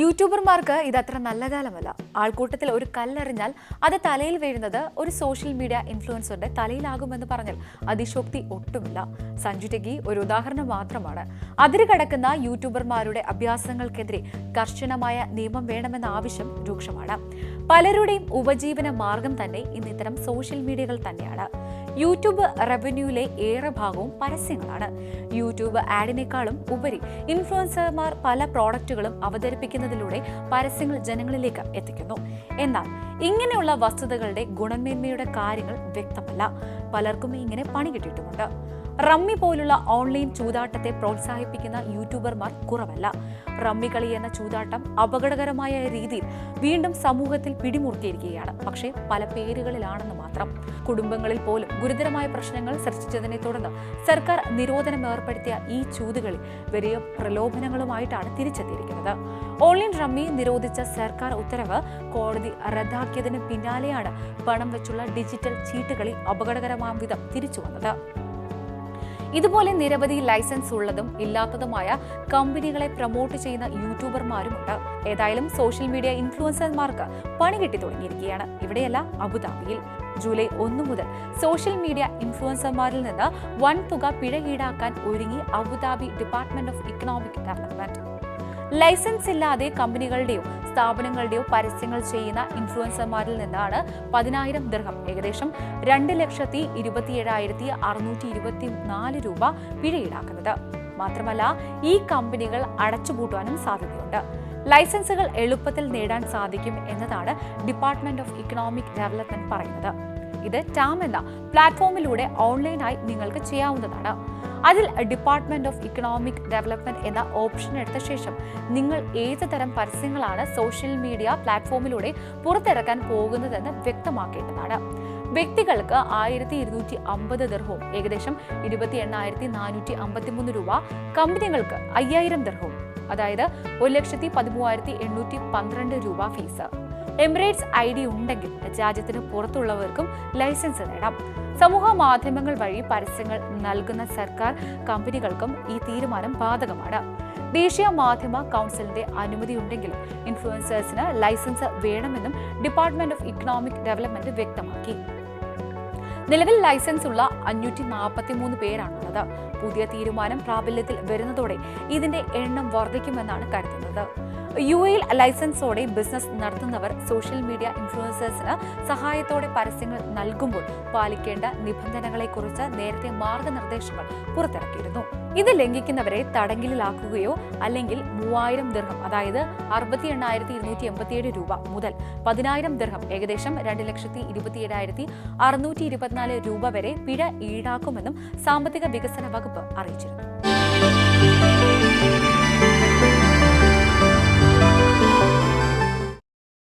യൂട്യൂബർമാർക്ക് ഇതത്ര നല്ല കാലമല്ല ആൾക്കൂട്ടത്തിൽ ഒരു കല്ലെറിഞ്ഞാൽ അത് തലയിൽ വീഴുന്നത് ഒരു സോഷ്യൽ മീഡിയ ഇൻഫ്ലുവൻസറുടെ തലയിലാകുമെന്ന് പറഞ്ഞാൽ അതിശോക്തി ഒട്ടുമില്ല. സഞ്ജു ടെഗി ഒരു ഉദാഹരണം മാത്രമാണ്. അതിര് കടക്കുന്ന യൂട്യൂബർമാരുടെ അഭ്യാസങ്ങൾക്കെതിരെ കർശനമായ നിയമം വേണമെന്ന ആവശ്യം രൂക്ഷമാണ്. പലരുടെയും ഉപജീവന മാർഗം തന്നെ ഇന്ന് ഇത്തരം സോഷ്യൽ മീഡിയകൾ തന്നെയാണ്. യൂട്യൂബ് റവന്യൂവിലെ ഏറെ ഭാഗവും പരസ്യങ്ങളാണ്. യൂട്യൂബ് ആഡിനേക്കാളും ഉപരി ഇൻഫ്ലുവൻസർമാർ പല പ്രോഡക്റ്റുകളും അവതരിപ്പിക്കുന്നതിലൂടെ പരസ്യങ്ങൾ ജനങ്ങളിലേക്ക് എത്തിക്കുന്നു. എന്നാൽ ഇങ്ങനെയുള്ള വസ്തുതകളുടെ ഗുണമേന്മയുടെ കാര്യങ്ങൾ വ്യക്തമല്ല. പലർക്കും ഇങ്ങനെ പണി കിട്ടിയിട്ടുമുണ്ട്. റമ്മി പോലുള്ള ഓൺലൈൻ ചൂതാട്ടത്തെ പ്രോത്സാഹിപ്പിക്കുന്ന യൂട്യൂബർമാർ കുറവല്ല. റമ്മി കളി എന്ന ചൂതാട്ടം അപകടകരമായ രീതിയിൽ വീണ്ടും സമൂഹത്തിൽ പിടിമുറുക്കിയിരിക്കുകയാണ്. പക്ഷേ പല പേരുകളിലാണെന്ന് മാത്രം. കുടുംബങ്ങളിൽ പോലും ഗുരുതരമായ പ്രശ്നങ്ങൾ സൃഷ്ടിച്ചതിനെ തുടർന്ന് സർക്കാർ നിരോധനം ഏർപ്പെടുത്തിയ ഈ ചൂതുകളി വലിയ പ്രലോഭനങ്ങളുമായിട്ടാണ് തിരിച്ചെത്തിയിരിക്കുന്നത്. ഓൺലൈൻ റമ്മി നിരോധിച്ച സർക്കാർ ഉത്തരവ് കോടതി റദ്ദാക്കിയതിന് പിന്നാലെയാണ് പണം വെച്ചുള്ള ഡിജിറ്റൽ ചീട്ടുകളി അപകടകരമാം വിധം തിരിച്ചു വന്നത്. ഇതുപോലെ നിരവധി ലൈസൻസ് ഉള്ളതും ഇല്ലാത്തതുമായ കമ്പനികളെ പ്രൊമോട്ട് ചെയ്യുന്ന യൂട്യൂബർമാരുമുണ്ട്. ഏതായാലും സോഷ്യൽ മീഡിയ ഇൻഫ്ലുവൻസർമാർക്ക് പണി കിട്ടി തുടങ്ങിയിരിക്കുകയാണ്. ഇവിടെയല്ല അബുദാബിയിൽ. ജൂലൈ ഒന്നു മുതൽ സോഷ്യൽ മീഡിയ ഇൻഫ്ലുവൻസർമാരിൽ നിന്ന് വൻ തുക പിഴ ഈടാക്കാൻ ഒരുങ്ങി Abu Dhabi department of economic development. Licence ഇല്ലാതെ കമ്പനികളുടെയോ സ്ഥാപനങ്ങളുടെയോ പരസ്യങ്ങൾ ചെയ്യുന്ന ഇൻഫ്ലുവൻസർമാരിൽ നിന്നാണ് പതിനായിരം ദൃഹം ഏകദേശം രണ്ട് ലക്ഷത്തി ഇരുപത്തിയേഴായിരത്തി അറുന്നൂറ്റി ഇരുപത്തി നാല് രൂപ പിഴ ഈടാക്കുന്നത് മാത്രമല്ല ഈ കമ്പനികൾ അടച്ചുപൂട്ടുവാനും സാധ്യതയുണ്ട്. ലൈസൻസുകൾ എളുപ്പത്തിൽ നേടാൻ സാധിക്കും എന്നതാണ് ഡിപ്പാർട്ട്മെന്റ് ഓഫ് ഇക്കണോമിക് ഡെവലപ്മെന്റ് പറയുന്നത്. ഇത് ടാം എന്ന പ്ലാറ്റ്ഫോമിലൂടെ ഓൺലൈനായി നിങ്ങൾക്ക് ചെയ്യാവുന്നതാണ്. അതിൽ ഡിപ്പാർട്ട്മെന്റ് ഓഫ് ഇക്കണോമിക് ഡെവലപ്മെന്റ് എന്ന ഓപ്ഷൻ എടുത്ത ശേഷം നിങ്ങൾ ഏത് തരം പരസ്യങ്ങളാണ് സോഷ്യൽ മീഡിയ പ്ലാറ്റ്ഫോമിലൂടെ പുറത്തിറക്കാൻ പോകുന്നതെന്ന് വ്യക്തമാക്കേണ്ടതാണ്. വ്യക്തികൾക്ക് ആയിരത്തി ഇരുന്നൂറ്റി അമ്പത് ദർഹവും ഏകദേശം ഇരുപത്തി എണ്ണായിരത്തി നാനൂറ്റി അമ്പത്തി മൂന്ന് രൂപ. കമ്പനികൾക്ക് അയ്യായിരം ദർഹവും അതായത് ഒരു ലക്ഷത്തി പതിമൂവായിരത്തി എണ്ണൂറ്റി പന്ത്രണ്ട് രൂപ ഫീസ്. എമിറേറ്റ്സ് ഐ ഡി ഉണ്ടെങ്കിൽ രാജ്യത്തിന് പുറത്തുള്ളവർക്കും ലൈസൻസ് നേടാം. സമൂഹ മാധ്യമങ്ങൾ വഴി പരസ്യങ്ങൾ നൽകുന്ന സർക്കാർ കമ്പനികൾക്കും ഈ തീരുമാനം ബാധകമാണ്. ദേശീയ മാധ്യമ കൗൺസിലിന്റെ അനുമതി ഉണ്ടെങ്കിൽ ഇൻഫ്ലുവൻസേഴ്സിന് ലൈസൻസ് വേണമെന്നും ഡിപ്പാർട്ട്മെന്റ് ഓഫ് ഇക്കണോമിക് ഡെവലപ്മെന്റ് വ്യക്തമാക്കി. നിലവിൽ ലൈസൻസ് ഉള്ള അഞ്ഞൂറ്റി നാൽപ്പത്തി മൂന്ന് പേരാണുള്ളത്. പുതിയ തീരുമാനം പ്രാബല്യത്തിൽ വരുന്നതോടെ ഇതിന്റെ എണ്ണം വർദ്ധിക്കുമെന്നാണ് കരുതുന്നത്. യു എയിൽ ലൈസൻസോടെ ബിസിനസ് നടത്തുന്നവർ സോഷ്യൽ മീഡിയ ഇൻഫ്ലുവൻസേഴ്സിന് സഹായത്തോടെ പരസ്യങ്ങൾ നൽകുമ്പോൾ പാലിക്കേണ്ട നിബന്ധനകളെക്കുറിച്ച് നേരത്തെ മാർഗനിർദ്ദേശങ്ങൾ പുറത്തിറക്കിയിരുന്നു. ഇത് ലംഘിക്കുന്നവരെ തടങ്കലിലാക്കുകയോ അല്ലെങ്കിൽ മൂവായിരം ദർഹം അതായത് അറുപത്തി എണ്ണായിരത്തി ഇരുന്നൂറ്റി എൺപത്തിയേഴ് രൂപ മുതൽ പതിനായിരം ദർഹം ഏകദേശം രണ്ട് ലക്ഷത്തി ഇരുപത്തിയേഴായിരത്തി അറുന്നൂറ്റി ഇരുപത്തിനാല് രൂപ വരെ പിഴ ഈടാക്കുമെന്നും സാമ്പത്തിക വികസന വകുപ്പ് അറിയിച്ചിരുന്നു.